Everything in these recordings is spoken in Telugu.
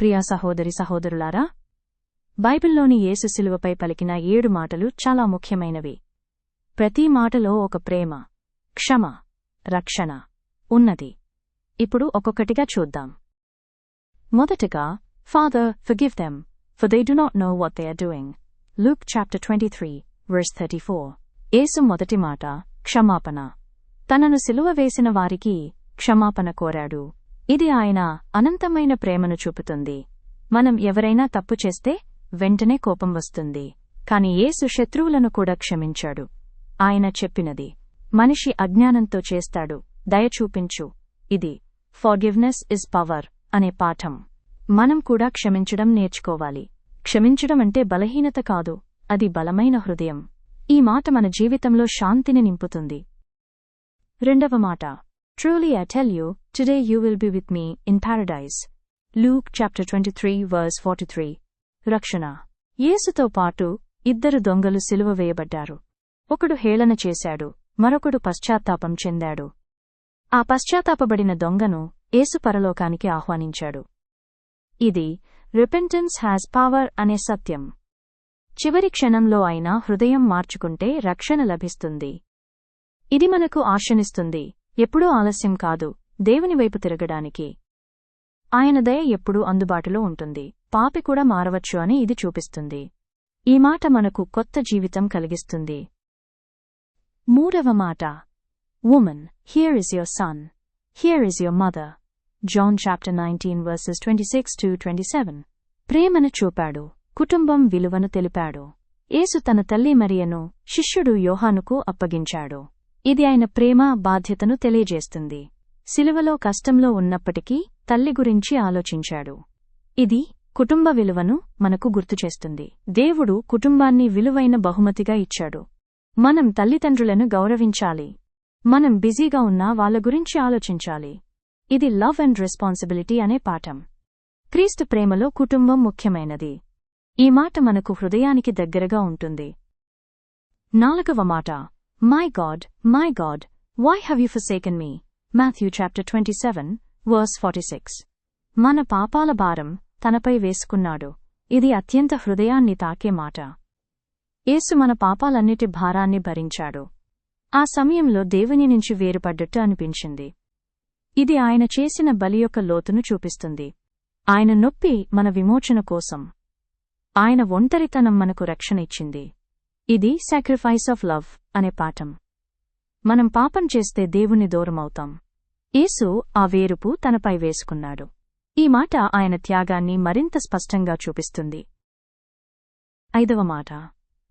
ప్రియా సహోదరి సహోదరులారా బైబిల్లోని యేసు శిలువపై పలికిన ఏడు మాటలు చాలా ముఖ్యమైనవి. ప్రతి మాటలో ఒక ప్రేమ క్షమ రక్షణ ఉన్నది. ఇప్పుడు ఒక్కొక్కటిగా చూద్దాం. మొదటగా father forgive them for they do not know what they are doing Luke chapter twenty three verse thirty four యేసు మొదటి మాట క్షమాపణ. తనను సిలువ వేసిన వారికి క్షమాపణ కోరాడు. ఇది ఆయన అనంతమైన ప్రేమను చూపుతుంది. మనం ఎవరైనా తప్పు చేస్తే వెంటనే కోపం వస్తుంది. కాని ఏసు శత్రువులను కూడా క్షమించాడు. ఆయన చెప్పినది మనిషి అజ్ఞానంతో చేస్తాడు. దయ చూపించు. ఇది ఫార్గివ్నెస్ ఇస్ పవర్ అనే పాఠం. మనం కూడా క్షమించడం నేర్చుకోవాలి. క్షమించడం అంటే బలహీనత కాదు అది బలమైన హృదయం. ఈ మాట మన జీవితంలో శాంతిని నింపుతుంది. రెండవ మాట Truly I tell you today you will be with me in paradise Luke chapter twenty three verse forty three రక్షణ. యేసుతో పాటు ఇద్దరు దొంగలు సిలువ వేయబడ్డారు. ఒకడు హేళన చేశాడు మరొకడు పశ్చాత్తాపం చెందాడు. ఆ పశ్చాత్తాపబడిన దొంగను యేసు పరలోకానికి ఆహ్వానించాడు. ఇది రిపెంటెన్స్ హ్యాస్ పవర్ అనే సత్యం. చివరి క్షణంలో అయినా హృదయం మార్చుకుంటే రక్షణ లభిస్తుంది. ఇది మనకు ఆశనిస్తుంది. ఎప్పుడూ ఆలస్యం కాదు దేవుని వైపు తిరగడానికి. ఆయన దయ ఎప్పుడూ అందుబాటులో ఉంటుంది. పాపి కూడా మారవచ్చు అని ఇది చూపిస్తుంది. ఈ మాట మనకు కొత్త జీవితం కలిగిస్తుంది. మూడవ మాట. Woman here is your son here is your mother John chapter nineteen verses twenty six to twenty seven ప్రేమను చూపాడు. కుటుంబం విలువను తెలిపాడు. ఏసు తన తల్లి మరియను శిష్యుడు యోహానుకు అప్పగించాడు. ఇది ఆయన ప్రేమ బాధ్యతను తెలియజేస్తుంది. సిలువలో కష్టంలో ఉన్నప్పటికీ తల్లి గురించి ఆలోచించాడు. ఇది కుటుంబ విలువను మనకు గుర్తుచేస్తుంది. దేవుడు కుటుంబాన్ని విలువైన బహుమతిగా ఇచ్చాడు. మనం తల్లిదండ్రులను గౌరవించాలి. మనం బిజీగా ఉన్నా వాళ్ళ గురించి ఆలోచించాలి. ఇది లవ్ అండ్ రెస్పాన్సిబిలిటీ అనే పాఠం. క్రీస్తు ప్రేమలో కుటుంబం ముఖ్యమైనది. ఈ మాట మనకు హృదయానికి దగ్గరగా ఉంటుంది. నాలుగవ మాట. My God, my God, why have you forsaken me Matthew chapter twenty seven verse forty six మన పాపాల భారం తనపై వేసుకున్నాడు. ఇది అత్యంత హృదయాన్ని తాకే మాట. యేసు మన పాపాలన్నిటి భారాన్ని భరించాడు. ఆ సమయంలో దేవుని నుంచి వేరుపడ్డట్టు అనిపించింది. ఇది ఆయన చేసిన బలి యొక్క లోతును చూపిస్తుంది. ఆయన నొప్పి మన విమోచన కోసం. ఆయన ఒంటరితనం మనకు రక్షణ ఇచ్చింది. ఇది సాక్రిఫైస్ ఆఫ్ లవ్ అనే పాఠం. మనం పాపం చేస్తే దేవుని దూరమవుతాం. యేసు ఆ వేరుపు తనపై వేసుకున్నాడు. ఈ మాట ఆయన త్యాగాన్ని మరింత స్పష్టంగా చూపిస్తుంది. ఐదవ మాట.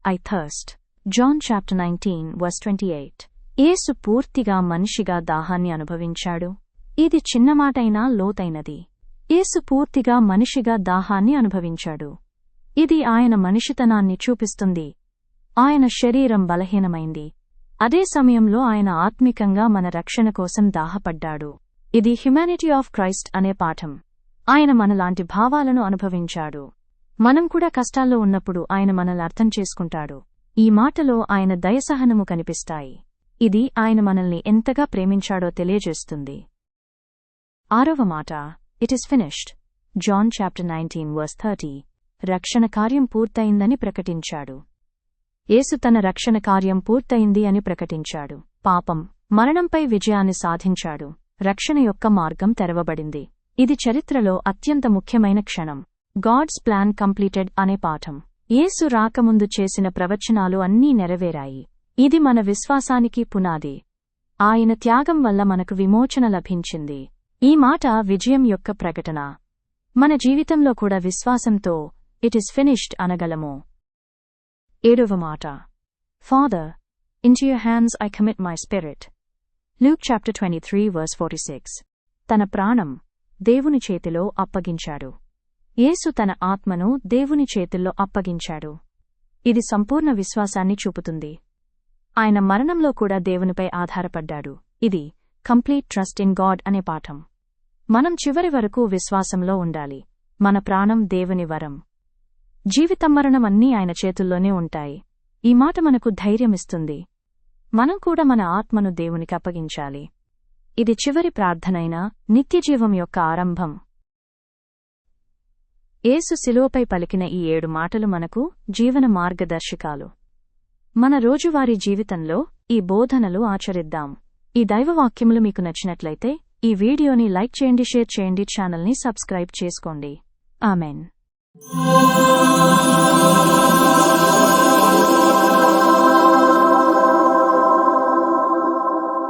I thirst John chapter nineteen verse twenty eight యేసు పూర్తిగా మనిషిగా దాహాన్ని అనుభవించాడు. ఇది చిన్నమాటైనా లోతైనది. యేసు పూర్తిగా మనిషిగా దాహాన్ని అనుభవించాడు. ఇది ఆయన మనిషితనాన్ని చూపిస్తుంది. ఆయన శరీరం బలహీనమైంది. అదే సమయంలో ఆయన ఆత్మికంగా మన రక్షణ కోసం దాహపడ్డాడు. ఇది హ్యుమానిటీ ఆఫ్ క్రైస్ట్ అనే పాఠం. ఆయన మనలాంటి భావాలను అనుభవించాడు. మనం కూడా కష్టాల్లో ఉన్నప్పుడు ఆయన మనల్ని అర్థం చేసుకుంటాడు. ఈ మాటలో ఆయన దయసహనము కనిపిస్తాయి. ఇది ఆయన మనల్ని ఎంతగా ప్రేమించాడో తెలియజేస్తుంది. ఆరవ మాట. It is finished John chapter nineteen verse thirty రక్షణ కార్యం పూర్తయిందని ప్రకటించాడు. యేసు తన రక్షణ కార్యం పూర్తయింది అని ప్రకటించాడు. పాపం మరణంపై విజయాన్ని సాధించాడు. రక్షణ యొక్క మార్గం తెరవబడింది. ఇది చరిత్రలో అత్యంత ముఖ్యమైన క్షణం. గాడ్స్ ప్లాన్ కంప్లీటెడ్ అనే పాఠం. యేసు రాకముందు చేసిన ప్రవచనాలు అన్నీ నెరవేరాయి. ఇది మన విశ్వాసానికి పునాది. ఆయన త్యాగం వల్ల మనకు విమోచన లభించింది. ఈ మాట విజయం యొక్క ప్రకటన. మన జీవితంలో కూడా విశ్వాసంతో ఇట్ ఇస్ ఫినిష్డ్ అనగలము. ఏడవ మాట. Father into your hands I commit my spirit Luke chapter twenty three verse forty six తన ప్రాణం దేవుని చేతిలో అప్పగించాడు. యేసు తన ఆత్మను దేవుని చేతుల్లో అప్పగించాడు. ఇది సంపూర్ణ విశ్వాసాన్ని చూపుతుంది. ఆయన మరణంలో కూడా దేవునిపై ఆధారపడ్డాడు. ఇది కంప్లీట్ ట్రస్ట్ ఇన్ గాడ్ అనే పాఠం. మనం చివరి వరకు విశ్వాసంలో ఉండాలి. మన ప్రాణం దేవుని వరం. జీవితం మరణం అన్నీ ఆయన చేతుల్లోనే ఉంటాయి. ఈ మాట మనకు ధైర్యమిస్తుంది. మనం కూడా మన ఆత్మను దేవునికి అప్పగించాలి. ఇది చివరి ప్రార్థనైన నిత్యజీవం యొక్క ఆరంభం. ఏసు శిలువపై పలికిన ఈ ఏడు మాటలు మనకు జీవన మార్గదర్శకాలు. మన రోజువారీ జీవితంలో ఈ బోధనలు ఆచరిద్దాం. ఈ దైవవాక్యములు మీకు నచ్చినట్లయితే ఈ వీడియోని లైక్ చేయండి షేర్ చేయండి ఛానల్ని సబ్స్క్రైబ్ చేసుకోండి. ఆమెన్. Música